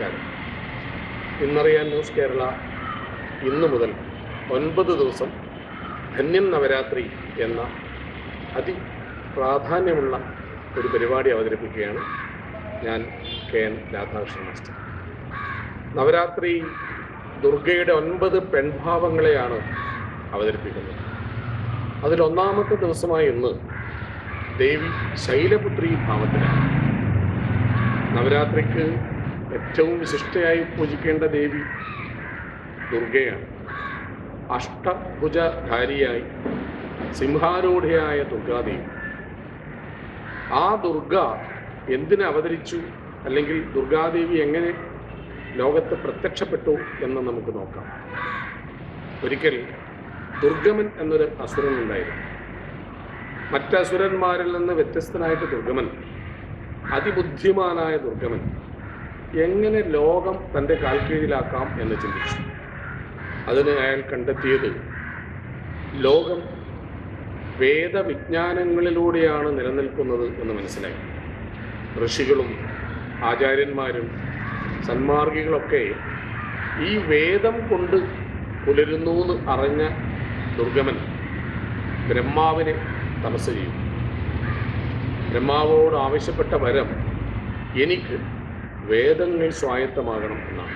നമസ്കാരം. ഇന്നറിയാൻ ന്യൂസ് കേരള ഇന്നു മുതൽ ഒൻപത് ദിവസം ധന്യം നവരാത്രി എന്ന അതി പ്രാധാന്യമുള്ള ഒരു പരിപാടി അവതരിപ്പിക്കുകയാണ് ഞാൻ K N Radhakrishnan master. Navaratri ദുർഗയുടെ ഒൻപത് പെൺഭാവങ്ങളെയാണ് അവതരിപ്പിക്കുന്നത്. അതിലൊന്നാമത്തെ ദിവസമായ ഇന്ന് ദേവി ശൈലപുത്രി ഭാവത്തിലാണ്. നവരാത്രിക്ക് ഏറ്റവും വിശിഷ്ടയായി പൂജിക്കേണ്ട ദേവി ദുർഗയാണ്. അഷ്ടഭുജധാരിയായി സിംഹാരൂഢയായ ദുർഗാദേവി. ആ ദുർഗ എന്തിന് അവതരിച്ചു? അല്ലെങ്കിൽ ദുർഗാദേവി എങ്ങനെ ലോകത്ത് പ്രത്യക്ഷപ്പെട്ടു എന്ന് നമുക്ക് നോക്കാം. ഒരിക്കൽ ദുർഗമൻ എന്നൊരു അസുരൻ ഉണ്ടായിരുന്നു. മറ്റസുരന്മാരിൽ നിന്ന് വ്യത്യസ്തനായിട്ട് ദുർഗമൻ അതിബുദ്ധിമാനായ ദുർഗമൻ എങ്ങനെ ലോകം തന്റെ കാൽക്കീഴിലാക്കാം എന്ന് ചിന്തിച്ചു. അതിന് അയാൾ കണ്ടെത്തിയത് ലോകം വേദവിജ്ഞാനങ്ങളിലൂടെയാണ് നിലനിൽക്കുന്നത് എന്ന് മനസ്സിലായി. ഋഷികളും ആചാര്യന്മാരും സന്മാർഗികളൊക്കെ ഈ വേദം കൊണ്ട് പുലരുന്നു എന്ന് അറിഞ്ഞ ദുർഗമൻ ബ്രഹ്മാവിനെ തപസ് ചെയ്യും ബ്രഹ്മാവോട് ആവശ്യപ്പെട്ട വരം എനിക്ക് വേദങ്ങൾ സ്വായത്തമാകണം എന്നാണ്.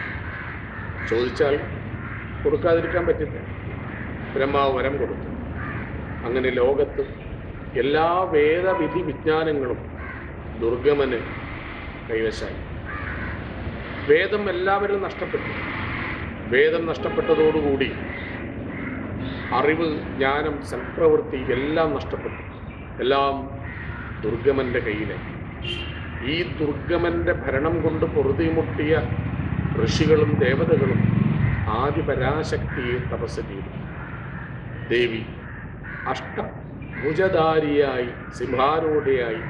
ചോദിച്ചാൽ കൊടുക്കാതിരിക്കാൻ പറ്റില്ല. ബ്രഹ്മാവ് വരം കൊടുത്തു. അങ്ങനെ ലോകത്ത് എല്ലാ വേദവിധി വിജ്ഞാനങ്ങളും ദുർഗമന് കൈവശായി വേദം എല്ലാവരും നഷ്ടപ്പെട്ടു. വേദം നഷ്ടപ്പെട്ടതോടുകൂടി അറിവ് ജ്ഞാനം സൽപ്രവൃത്തി എല്ലാം നഷ്ടപ്പെട്ടു. എല്ലാം ദുർഗമന്റെ കയ്യിലായി. ഈ ദുർഗമന്റെ ഭരണം കൊണ്ട് പൊറുതിമുട്ടിയ ഋഷികളും ദേവതകളും ആദിപരാശക്തിയെ തപസ് ചെയ്തു ദേവി അഷ്ടഭുജധാരിയായി സിംഹാരൂഢയായി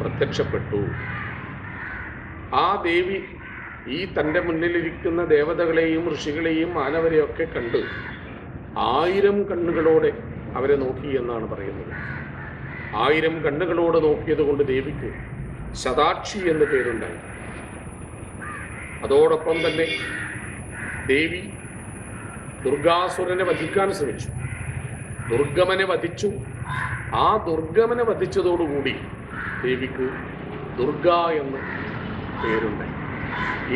പ്രത്യക്ഷപ്പെട്ടു. ആ ദേവി ഈ തന്റെ മുന്നിലിരിക്കുന്ന ദേവതകളെയും ഋഷികളെയും മാനവരെയൊക്കെ കണ്ട് ആയിരം കണ്ണുകളോടെ അവരെ നോക്കി എന്നാണ് പറയുന്നത്. ആയിരം കണ്ണുകളോട് നോക്കിയത് കൊണ്ട് ദേവിക്ക് ശതാക്ഷി എന്ന പേരുണ്ടായി. അതോടൊപ്പം തന്നെ ദേവി ദുർഗാസുരനെ വധിക്കാൻ ശ്രമിച്ചു. ദുർഗമനെ വധിച്ചു. ആ ദുർഗമനെ വധിച്ചതോടുകൂടി ദേവിക്ക് ദുർഗ എന്ന പേരുണ്ടായി.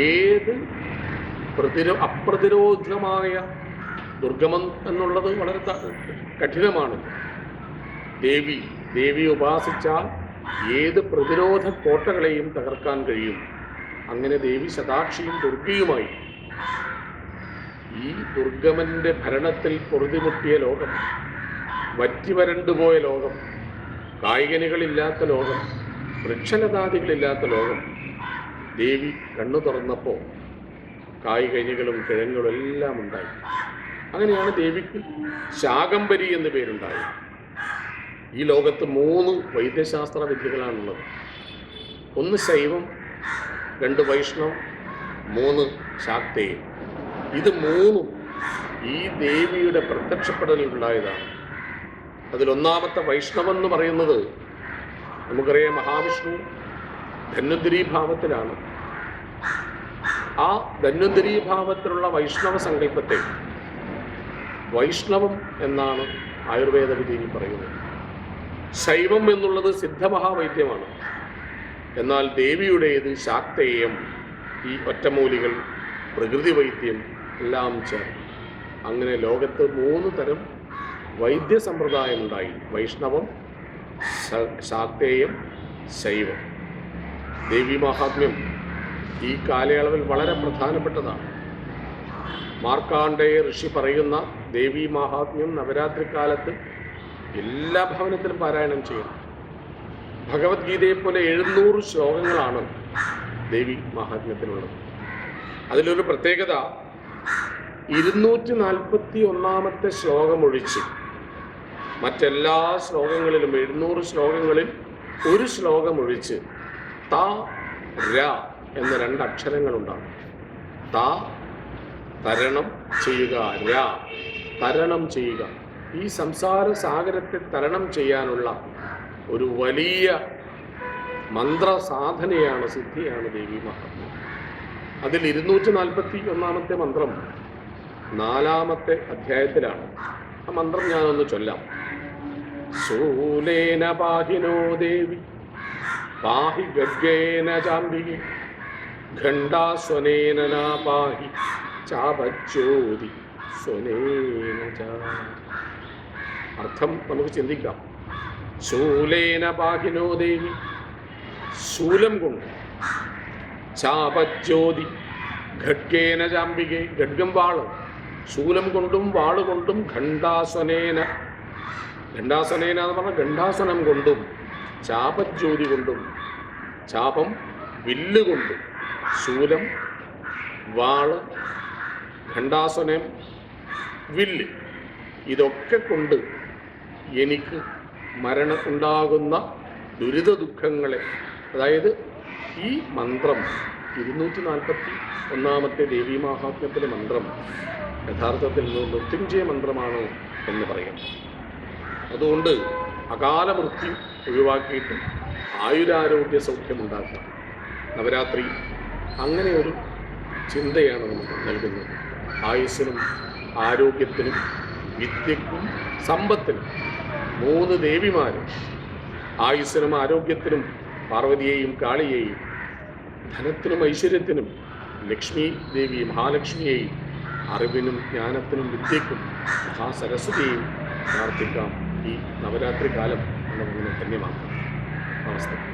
ഏത് പ്രതിരോ അപ്രതിരോധമായ ദുർഗമം എന്നുള്ളത് വളരെ കഠിനമാണ്. ദേവി ദേവി ഉപാസിച്ചാൽ ഏത് പ്രതിരോധ കോട്ടകളെയും തകർക്കാൻ കഴിയും. അങ്ങനെ ദേവി ശതാക്ഷിയും ദുർഗയുമായി ഈ ദുർഗമന്റെ ഭരണത്തിൽ പൊറുതിമുട്ടിയ ലോകം വറ്റിവരണ്ടുപോയ ലോകം കായികനികളില്ലാത്ത ലോകം വൃക്ഷലതാദികളില്ലാത്ത ലോകം ദേവി കണ്ണു തുറന്നപ്പോൾ കായികനികളും കിഴങ്ങുകളും എല്ലാം ഉണ്ടായി. അങ്ങനെയാണ് ദേവിക്ക് ശാകംബരി എന്ന് പേരുണ്ടായത്. ഈ ലോകത്ത് മൂന്ന് വൈദ്യശാസ്ത്ര വിദ്യകളാണുള്ളത്. ഒന്ന് ശൈവം രണ്ട് വൈഷ്ണവം മൂന്ന് ശാക്തേയം. ഇത് മൂന്നും ഈ ദേവിയുടെ പ്രത്യക്ഷപ്പെടലുണ്ടായതാണ് അതിലൊന്നാമത്തെ വൈഷ്ണവം എന്ന് പറയുന്നത് നമുക്കറിയാം മഹാവിഷ്ണു ധന്വന്തിരി ഭാവത്തിലാണ്. ആ ധന്വന്തിരി ഭാവത്തിലുള്ള വൈഷ്ണവ സങ്കല്പത്തെ വൈഷ്ണവം എന്നാണ് ആയുർവേദ വിധിയിൽ പറയുന്നത്. ശൈവം എന്നുള്ളത് സിദ്ധമഹാവൈദ്യമാണ്. എന്നാൽ ദേവിയുടേത് ശാക്തേയം ഈ ഒറ്റമൂലികൾ പ്രകൃതി വൈദ്യം എല്ലാം ചേർന്ന്. അങ്ങനെ ലോകത്ത് മൂന്ന് തരം വൈദ്യ സമ്പ്രദായമുണ്ടായി. വൈഷ്ണവം ശാക്തേയം ശൈവം. ദേവി മഹാത്മ്യം ഈ കാലയളവിൽ വളരെ പ്രധാനപ്പെട്ടതാണ്. മാർക്കാണ്ഡേയ ഋഷി പറയുന്ന ദേവി മഹാത്മ്യം നവരാത്രി കാലത്ത് എല്ലാ ഭവനത്തിലും പാരായണം ചെയ്യണം. ഭഗവത്ഗീതയെ പോലെ എഴുന്നൂറ് ശ്ലോകങ്ങളാണ് ദേവി മഹാത്മ്യത്തിനുള്ളത് അതിലൊരു പ്രത്യേകത ഇരുന്നൂറ്റി നാൽപ്പത്തി ഒന്നാമത്തെ ശ്ലോകം ഒഴിച്ച് മറ്റെല്ലാ ശ്ലോകങ്ങളിലും എഴുന്നൂറ് ശ്ലോകങ്ങളിൽ ഒരു ശ്ലോകം ഒഴിച്ച് ത ര എന്ന രണ്ട് ത തരണം ചെയ്യുക ര തരണം ചെയ്യുക. ഈ സംസാര സാഗരത്തെ തരണം ചെയ്യാനുള്ള ഒരു വലിയ മന്ത്രസാധനയാണ് സിദ്ധിയാണ് ദേവി മഹാത്മ്യം അതിൽ ഇരുന്നൂറ്റി നാൽപ്പത്തി ഒന്നാമത്തെ മന്ത്രം നാലാമത്തെ അധ്യായത്തിലാണ്. ആ മന്ത്രം ഞാനൊന്ന് ചൊല്ലാം. ശൂലേന പാഹിനോ ദേവി പാഹി ഗർഗേന ചാമ്പികി ഖണ്ഡാസ്വനേന പാഹി ചാപച്ചോതി സ്വനേന ച അർത്ഥം നമുക്ക് ചിന്തിക്കാം. ശൂലേന ബാഹിനോ ദേവി ശൂലം കൊണ്ട് ചാപജ്യോതി ഖഡ്ഗേന ചാമ്പികെ ഖഡ്ഗം വാൾ ശൂലം കൊണ്ടും വാൾ കൊണ്ടും ഖണ്ഡാസനേന ഖണ്ഡാസനേന എന്ന് പറഞ്ഞാൽ ഖണ്ഡാസനം കൊണ്ടും ചാപജ്യോതി കൊണ്ടും ചാപം വില്ല് കൊണ്ടും ശൂലം വാൾ ഖണ്ഡാസനം വില്ല് ഇതൊക്കെ കൊണ്ട് എനിക്ക് മരണം ഉണ്ടാകുന്ന ദുരിത ദുഃഖങ്ങളെ അതായത് ഈ മന്ത്രം ഇരുന്നൂറ്റി നാൽപ്പത്തി ഒന്നാമത്തെ ദേവീ മാഹാത്മ്യത്തിലെ മന്ത്രം യഥാർത്ഥത്തിൽ മൃത്യുഞ്ജയ മന്ത്രമാണ് എന്ന് പറയാം അതുകൊണ്ട് അകാല മൃത്യു ഒഴിവാക്കിയിട്ട് ആയുരാരോഗ്യ സൗഖ്യം ഉണ്ടാക്കാം നവരാത്രി അങ്ങനെ ഒരു ചിന്തയാണ് നമുക്ക് നൽകുന്നത്. ആയുസ്സിനും ആരോഗ്യത്തിനും വിദ്യക്കും സമ്പത്തിനും മൂന്ന് ദേവിമാരും ആയുസ്സിനും ആരോഗ്യത്തിനും പാർവതിയെയും കാളിയെയും ധനത്തിനും ഐശ്വര്യത്തിനും ലക്ഷ്മി ദേവി മഹാലക്ഷ്മിയെയും അറിവിനും ജ്ഞാനത്തിനും വിദ്യയ്ക്കും മഹാസരസ്വതിയെയും പ്രാർത്ഥിക്കാം. ഈ നവരാത്രി കാലം നമുക്കിനെ ധന്യമാക്കാം. നമസ്തേ.